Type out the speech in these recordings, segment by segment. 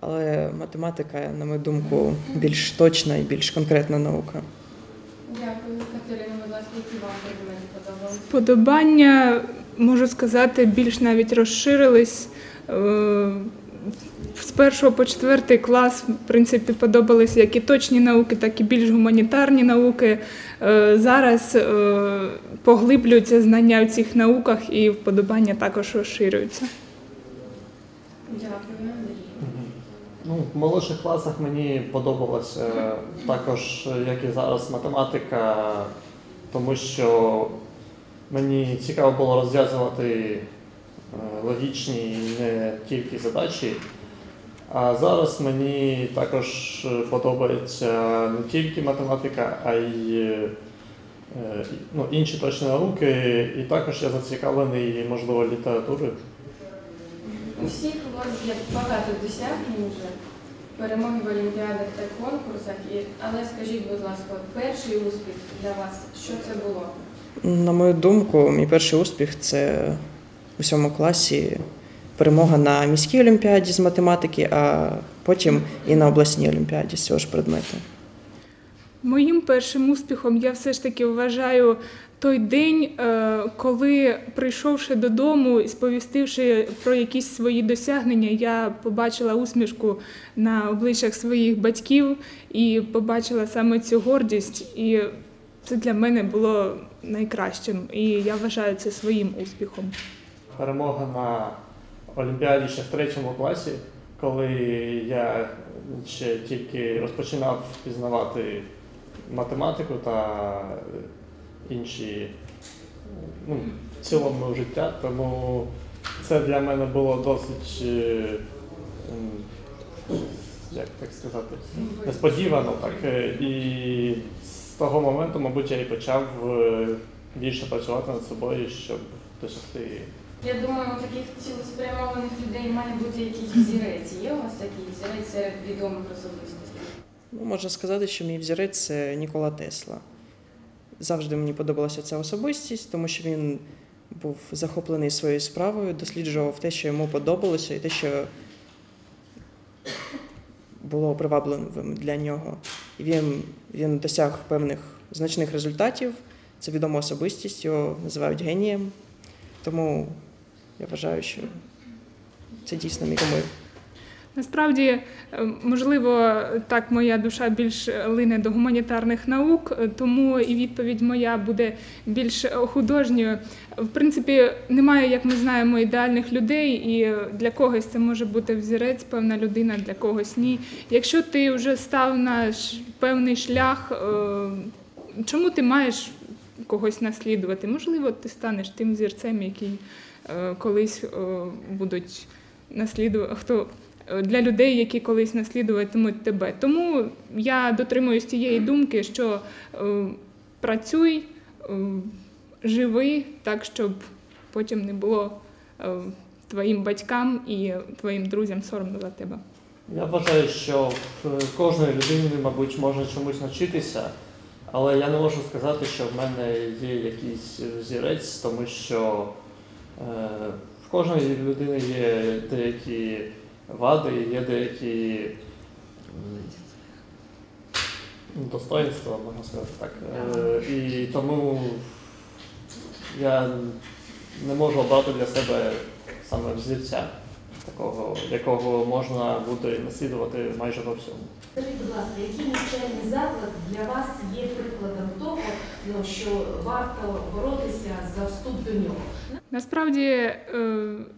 Але математика, на мою думку, більш точна і більш конкретна наука. Дякую, Катерина, будь ласка, які вам предмети подобались? Вподобання, можу сказати, більш навіть розширились. Е, З першого по четвертий клас, в принципі, подобалися як і точні науки, так і більш гуманітарні науки. Е, Зараз е, поглиблюються знання в цих науках і вподобання також розширюються. Дякую, Андрій. Ну, в молодших класах мені подобалося також, як і зараз, математика, тому що мені цікаво було розв'язувати е, логічні не тільки задачі. А зараз мені також подобається не тільки математика, а й е, ну, інші точні науки. І також я зацікавлений, можливо, літературою. У всіх у вас є багато досягнень вже, перемоги в олімпіадах та конкурсах. І... Але скажіть, будь ласка, перший успіх для вас, що це було? На мою думку, мій перший успіх це у сьомому класі перемога на міській олімпіаді з математики, а потім і на обласній олімпіаді з цього ж предмету. Моїм першим успіхом я все ж таки вважаю той день, е, коли, прийшовши додому і сповістивши про якісь свої досягнення, я побачила усмішку на обличчях своїх батьків і побачила саме цю гордість. І це для мене було найкращим. І я вважаю це своїм успіхом. перемога на Олімпіаді ще в третьому класі, коли я ще тільки розпочинав пізнавати математику та інші ну, в цілому життя. Тому це для мене було досить, е, як так сказати, несподівано. Так. е, І з того моменту, мабуть, я і почав е, більше працювати над собою, щоб досягти. Я думаю, у таких цілеспрямованих людей має бути якийсь взірець. Є у вас такий взірець серед відомих особистостей? Ну, можна сказати, що мій взірець це Нікола Тесла. Завжди мені подобалася ця особистість, тому що він був захоплений своєю справою, досліджував те, що йому подобалося, і те, що було привабливим для нього. І він, він досяг певних значних результатів. Це відома особистість, його називають генієм. Тому я вважаю, що це дійсно мій кумир. Насправді, е, можливо, так моя душа більш лине до гуманітарних наук, е, тому і відповідь моя буде більш художньою. В принципі, немає, як ми знаємо, ідеальних людей, і для когось це може бути взірець, певна людина, для когось ні. Якщо ти вже став на певний шлях, е, чому ти маєш когось наслідувати? Можливо, ти станеш тим зірцем, який е, колись е, будуть наслідувати е, для людей, які колись наслідуватимуть тебе. Тому я дотримуюсь цієї думки, що е, працюй, е, живи так, щоб потім не було е, твоїм батькам і твоїм друзям соромно за тебе. Я вважаю, що в кожної людини, мабуть, можна чомусь навчитися, але я не можу сказати, що в мене є якийсь взірець, тому що в кожної людини є деякі вади, є деякі м, достоинства, можна сказати так. Е, і тому я не можу обрати для себе саме взірця такого, якого можна буде наслідувати майже во всьому. Скажіть, будь ласка, який навчальний заклад для вас є прикладом того, ну, що варто боротися за вступ до нього? Насправді е,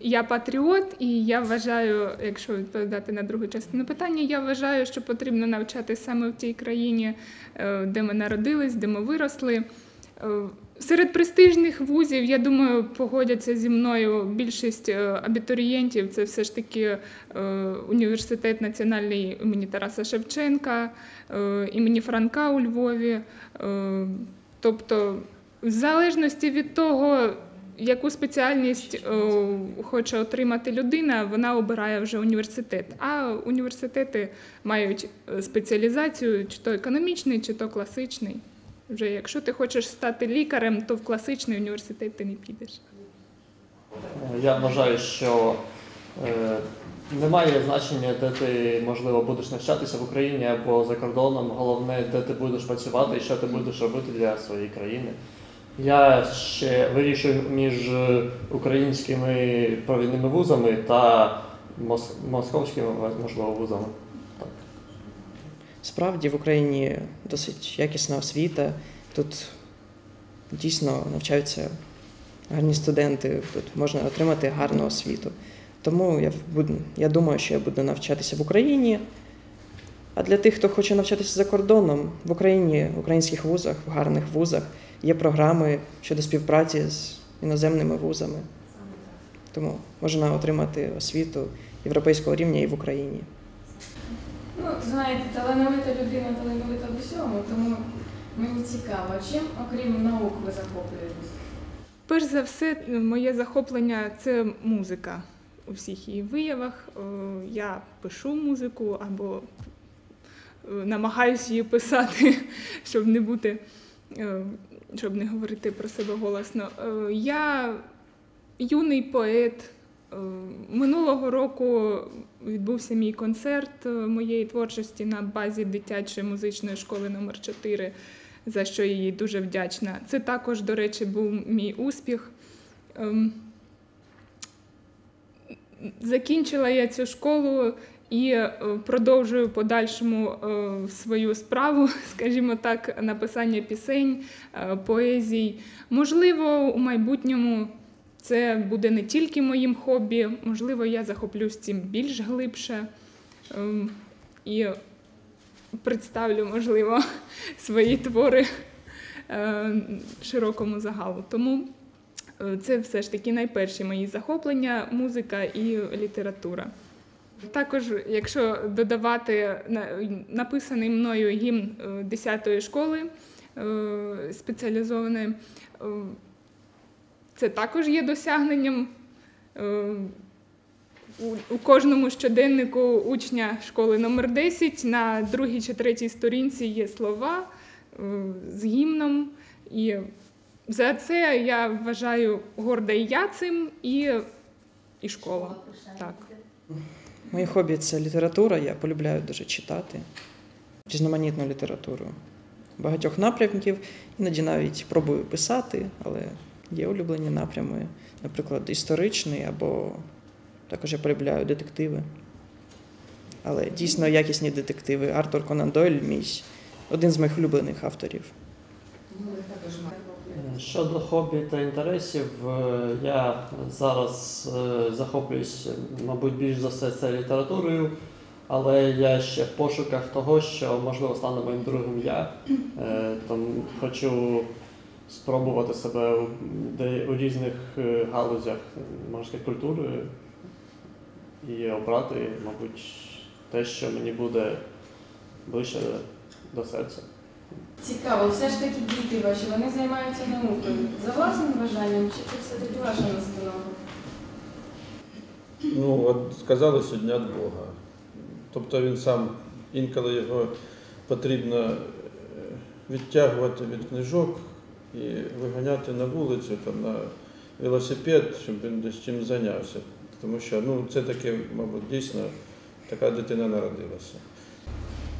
я патріот, і я вважаю, якщо відповідати на другу частину питання, я вважаю, що потрібно навчати саме в тій країні, е, де ми народились, де ми виросли. Е, Серед престижних вузів, я думаю, погодяться зі мною більшість абітурієнтів. Це все ж таки університет національний імені Тараса Шевченка, імені Франка у Львові. Тобто, в залежності від того, яку спеціальність е, хоче отримати людина, вона обирає вже університет. А університети мають е, спеціалізацію, чи то економічний, чи то класичний. Вже якщо ти хочеш стати лікарем, то в класичний університет ти не підеш. я вважаю, що е, немає значення, де ти можливо будеш навчатися в Україні або за кордоном. Головне, де ти будеш працювати і що ти будеш робити для своєї країни. Я ще вирішую між українськими провідними вузами та мос- московськими, можливо, вузами. Так. Справді в Україні досить якісна освіта. Тут дійсно навчаються гарні студенти, тут можна отримати гарну освіту. Тому я, буду, я думаю, що я буду навчатися в Україні. А для тих, хто хоче навчатися за кордоном, в Україні, в українських вузах, в гарних вузах є програми щодо співпраці з іноземними вузами. Тому можна отримати освіту європейського рівня і в Україні. Ну, знаєте, талановита людина талановита в усьому, тому мені цікаво, чим, окрім наук, ви захоплюєтесь? Перш за все, моє захоплення це музика у всіх її виявах. Е, Я пишу музику або е, намагаюся її писати, щоб не бути, е, щоб не говорити про себе голосно. Я юний поет. Минулого року відбувся мій концерт моєї творчості на базі дитячої музичної школи номер 4 за що я їй дуже вдячна. Це також, до речі, був мій успіх. Закінчила я цю школу і е, продовжую подальшому е, свою справу, скажімо так, написання пісень, е, поезій. Можливо, у майбутньому це буде не тільки моїм хобі, можливо, я захоплюсь цим більш глибше ем, і представлю, можливо, свої твори широкому загалу. Тому це все ж таки найперші мої захоплення музика і література. Також, якщо додавати написаний мною гімн 10-ї школи е, спеціалізованої, е, це також є досягненням. Е, у, кожному щоденнику учня школи номер 10 на другій чи третій сторінці є слова е, з гімном. І за це я вважаю горда і я цим, і, і школа. Так. Моє хобі це література. Я полюбляю дуже читати різноманітну літературу багатьох напрямків. Іноді навіть пробую писати, але є улюблені напрями, наприклад, історичний або також я полюбляю детективи. Але дійсно якісні детективи. Артур Конан Дойль мій один з моїх улюблених авторів. Щодо хобі та інтересів, е, я зараз е, захоплююсь, мабуть, більш за все це літературою, але я ще в пошуках того, що можливо стане моїм другим я. Е, Там хочу спробувати себе у, різних галузях можна сказати, культури і обрати, мабуть, те, що мені буде ближче до серця. Цікаво, все ж таки діти ваші, вони займаються наукою за власним бажанням, чи це все-таки ваша настанова? Ну, от сказали сьогодні від Бога. Тобто він сам інколи його потрібно е, відтягувати від книжок і виганяти на вулицю там, на велосипед, щоб він десь чим зайнявся. Тому що ну, це таке, мабуть, дійсно така дитина народилася.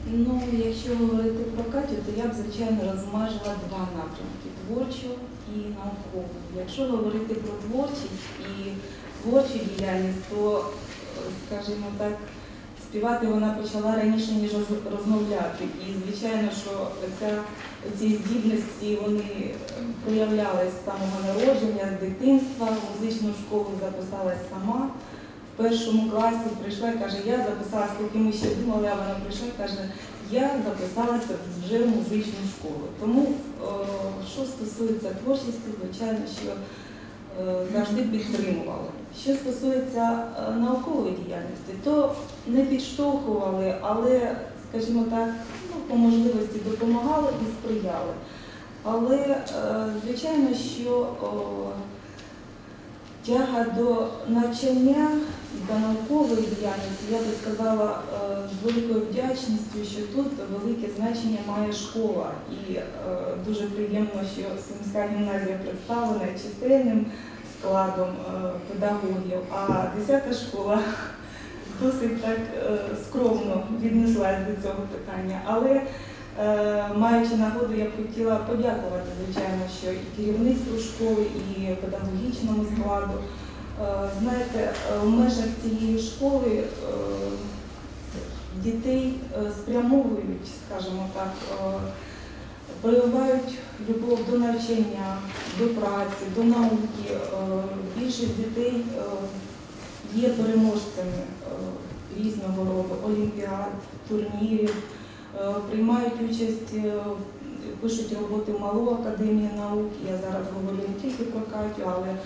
Ну, якщо говорити про Катю, то я б, звичайно, розмежила два напрямки творчу і наукову. Якщо говорити про творчість і творчу діяльність, то, е, скажімо так, співати вона почала раніше, ніж розмовляти. І, звичайно, що ця, ці здібності вони проявлялись з самого народження, з дитинства. В музичну школу записалась сама. Першому класі прийшла і каже, я записалася, поки ми ще думали, а вона прийшла і каже, я записалася вже в музичну школу. Тому, е, що стосується творчості, звичайно, що е, завжди підтримували. Що стосується е, наукової діяльності, то не підштовхували, але, скажімо так, ну, по можливості допомагали і сприяли. Але, звичайно, що о, тяга до навчання до наукової діяльності, я би сказала е, з великою вдячністю, що тут велике значення має школа. І е, дуже приємно, що Сумська гімназія представлена чисельним складом е, педагогів, а 10 школа досить так скромно віднеслась до цього питання. Але маючи нагоду, я б хотіла подякувати, звичайно, що і керівництву школи, і педагогічному складу. Е, Знаєте, е, в межах цієї школи е, дітей спрямовують, скажімо так, проявляють любов до навчання, до праці, до науки. Більшість дітей є переможцями різного роду олімпіад, турнірів, приймають участь, пишуть роботи Малу академії наук. Я зараз говорю не тільки про Катю, але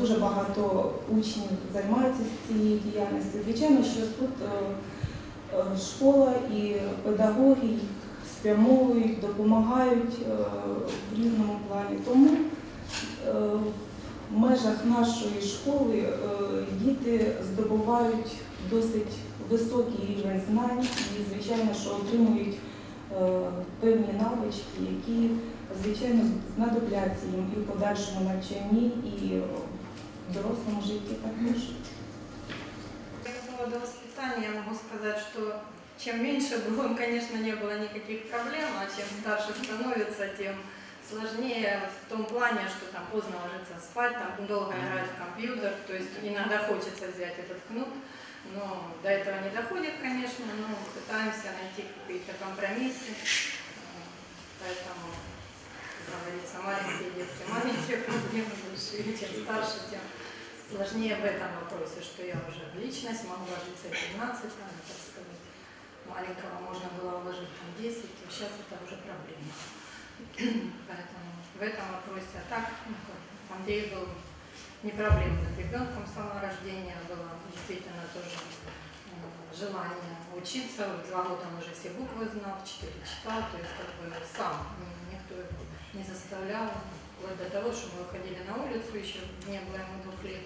дуже багато учнів займаються цією діяльністю. Звичайно, що тут е, е, школа і педагоги спрямовують, допомагають е, в різному плані. Тому е, в межах нашої школи е, діти здобувають досить високий рівень знань і, звичайно, що отримують е, певні навички, які, звичайно, знадобляться їм і в подальшому навчанні, і в дорослому житті також. По поводу воспитания я могу сказать, что чем меньше было, конечно, не было никаких проблем, а чем старше становится, тем сложнее в том плане, что там поздно ложиться спать, там долго играть в компьютер, то есть иногда хочется взять этот кнут, но до этого не доходит, конечно, но пытаемся найти какие-то компромиссы, поэтому, говорится, маленькие детки, маленькие проблемы большие, чем старше, тем сложнее в этом вопросе, что я уже в личность могу ложиться и 15, там, так сказать. Маленького можно было уложить там 10, то сейчас это уже проблема. Поэтому в этом вопросе, а так, ну, Андрей был непроблемным ребенком с самого рождения, было действительно тоже э, желание учиться. В два года он уже все буквы знал, четыре читал, то есть как бы сам, м, никто его не заставлял. Вплоть до того, что мы выходили на улицу, еще не было ему двух лет.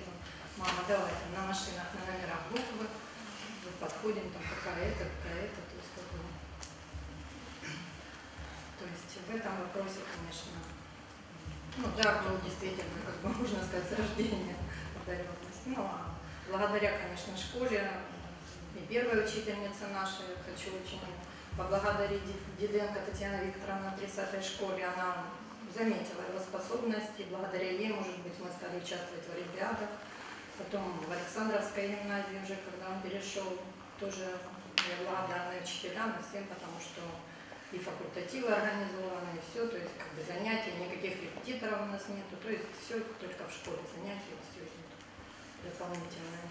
Мама, давай там на машинах на номерах буквы, мы подходим, там какая это, какая это, то есть как бы... То есть в этом вопросе, конечно, ну, да, был действительно, как бы можно сказать, с рождения одаренность. Ну, а благодаря, конечно, школе и первая учительница наша, я хочу очень поблагодарить Диденко Татьяна Викторовна в 30-й школе, она заметила его способности, благодаря ей, может быть, мы стали участвовать в Олимпиадах. Потом в Александровской гимназии уже, когда он перешел, тоже я благодарна учителям, и всем, потому что и факультативы организованы, и все, то есть как бы занятия, никаких репетиторов у нас нету, то есть все только в школе занятия, все идет дополнительное.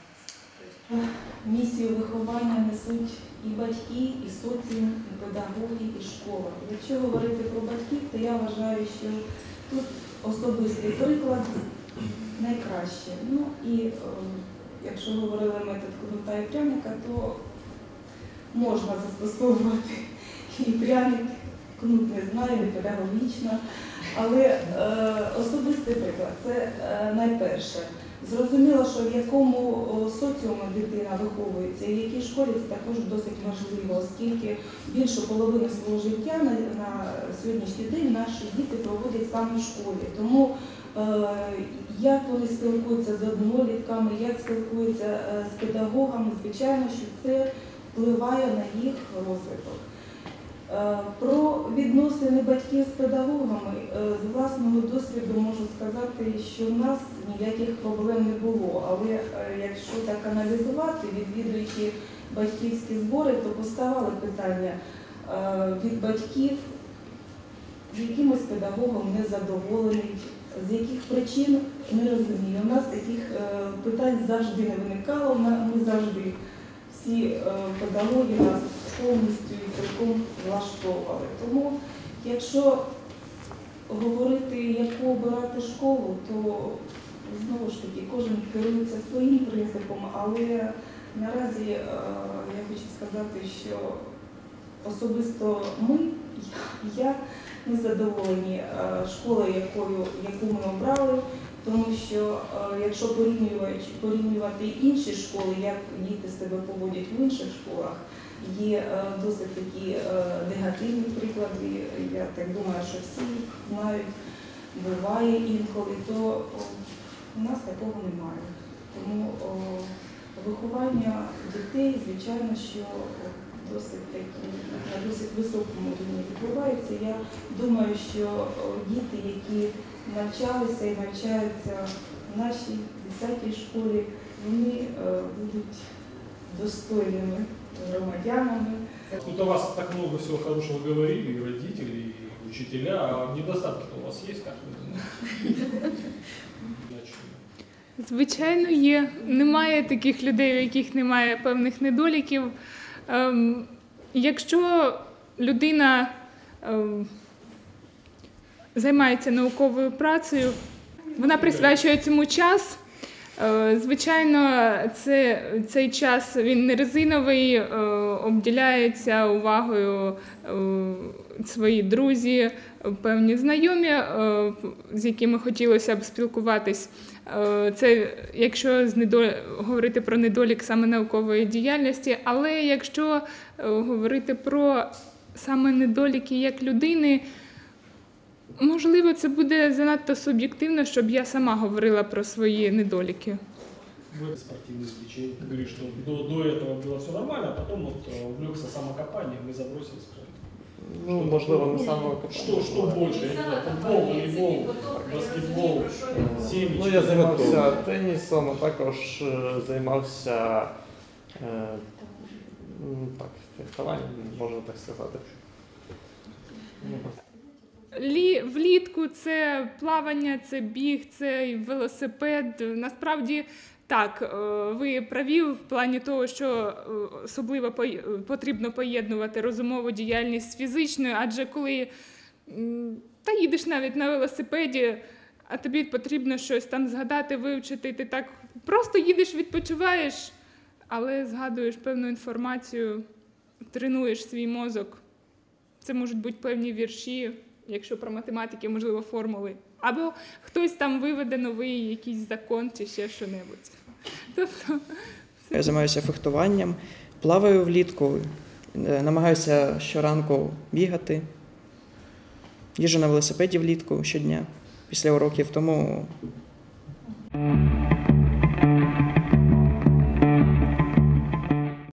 Місію виховання несуть і батьки, і соціум, і педагоги, і школа. Якщо говорити про батьків, то я вважаю, що тут особистий приклад найкраще. Ну і е, якщо говорили метод кнута і пряника, то можна застосовувати і пряник, кнут не знаю, не педагогічно, але е, особистий приклад це е, найперше. Зрозуміло, що в якому соціумі дитина виховується і в якій школі це також досить важливо, оскільки більшу половину свого життя на, на сьогоднішній день наші діти проводять саме в школі. Тому е, як вони спілкуються з однолітками, як спілкуються е, з педагогами, звичайно, що це впливає на їх розвиток. Е, Про відносини батьків з педагогами е, з власного досвіду можу сказати, що в нас ніяких проблем не було. Але е, якщо так аналізувати, відвідуючи батьківські збори, то поставали питання від батьків, якимось педагогом не задоволений, з яких причин не розумію. У нас таких питань завжди не виникало. Ми завжди всі е, педагоги нас повністю і цілком влаштовували. Тому, якщо говорити, яку обирати школу, то знову ж таки кожен керується своїм принципом, але наразі е, я хочу сказати, що особисто ми, я не задоволені е, школою, яку ми обрали. Тому що е, якщо порівнювати, інші школи, як діти себе поводять в інших школах, є е, досить такі е, негативні приклади. Я так думаю, що всі знають, буває інколи, то у нас такого немає. Тому виховання дітей, звичайно, що досить таки на досить високому рівні відбувається. Я думаю, що діти, які навчалися і навчаються в нашій 10-й школі, вони е, будуть достойними громадянами. Тут о вас так много всего хорошего говорили, и родители, и учителя, а недостатки-то у вас есть, как вы думаете? Звичайно, є. Немає таких людей, у яких немає певних недоліків. Ем, якщо людина ем, займається науковою працею, вона присвячує цьому час. Е, Звичайно, це, цей час він не резиновий, е, обділяється увагою е, свої друзі, певні знайомі, е, з якими хотілося б спілкуватись. Е, Це якщо з недо... говорити про недолік саме наукової діяльності, але якщо е, говорити про саме недоліки як людини, можливо, це буде занадто суб'єктивно, щоб я сама говорила про свої недоліки. вы спортивное развлечение, ты говоришь, что до, до этого было все нормально, а потом вот э, увлекся самокопанием и забросил спорт. Ну, можливо, не саме Что, что больше? Я не знаю, футбол, волейбол, баскетбол, семечки. Ну, я займався тенісом, а також е, займався е, м, так, фехтуванням, можна так сказати. Ну, Лі, влітку це плавання, це біг, це й велосипед. Насправді так, е, ви праві в плані того, що е, особливо потрібно поєднувати розумову діяльність з фізичною, адже коли та їдеш навіть на велосипеді, а тобі потрібно щось там згадати, вивчити, ти так просто їдеш, відпочиваєш, але згадуєш певну інформацію, тренуєш свій мозок. Це можуть бути певні вірші, якщо про математики, можливо, формули. Або хтось там виведе новий якийсь закон чи ще що-небудь. Тобто, Я займаюся фехтуванням, плаваю влітку, е, намагаюся щоранку бігати, їжджу на велосипеді влітку щодня після уроків, тому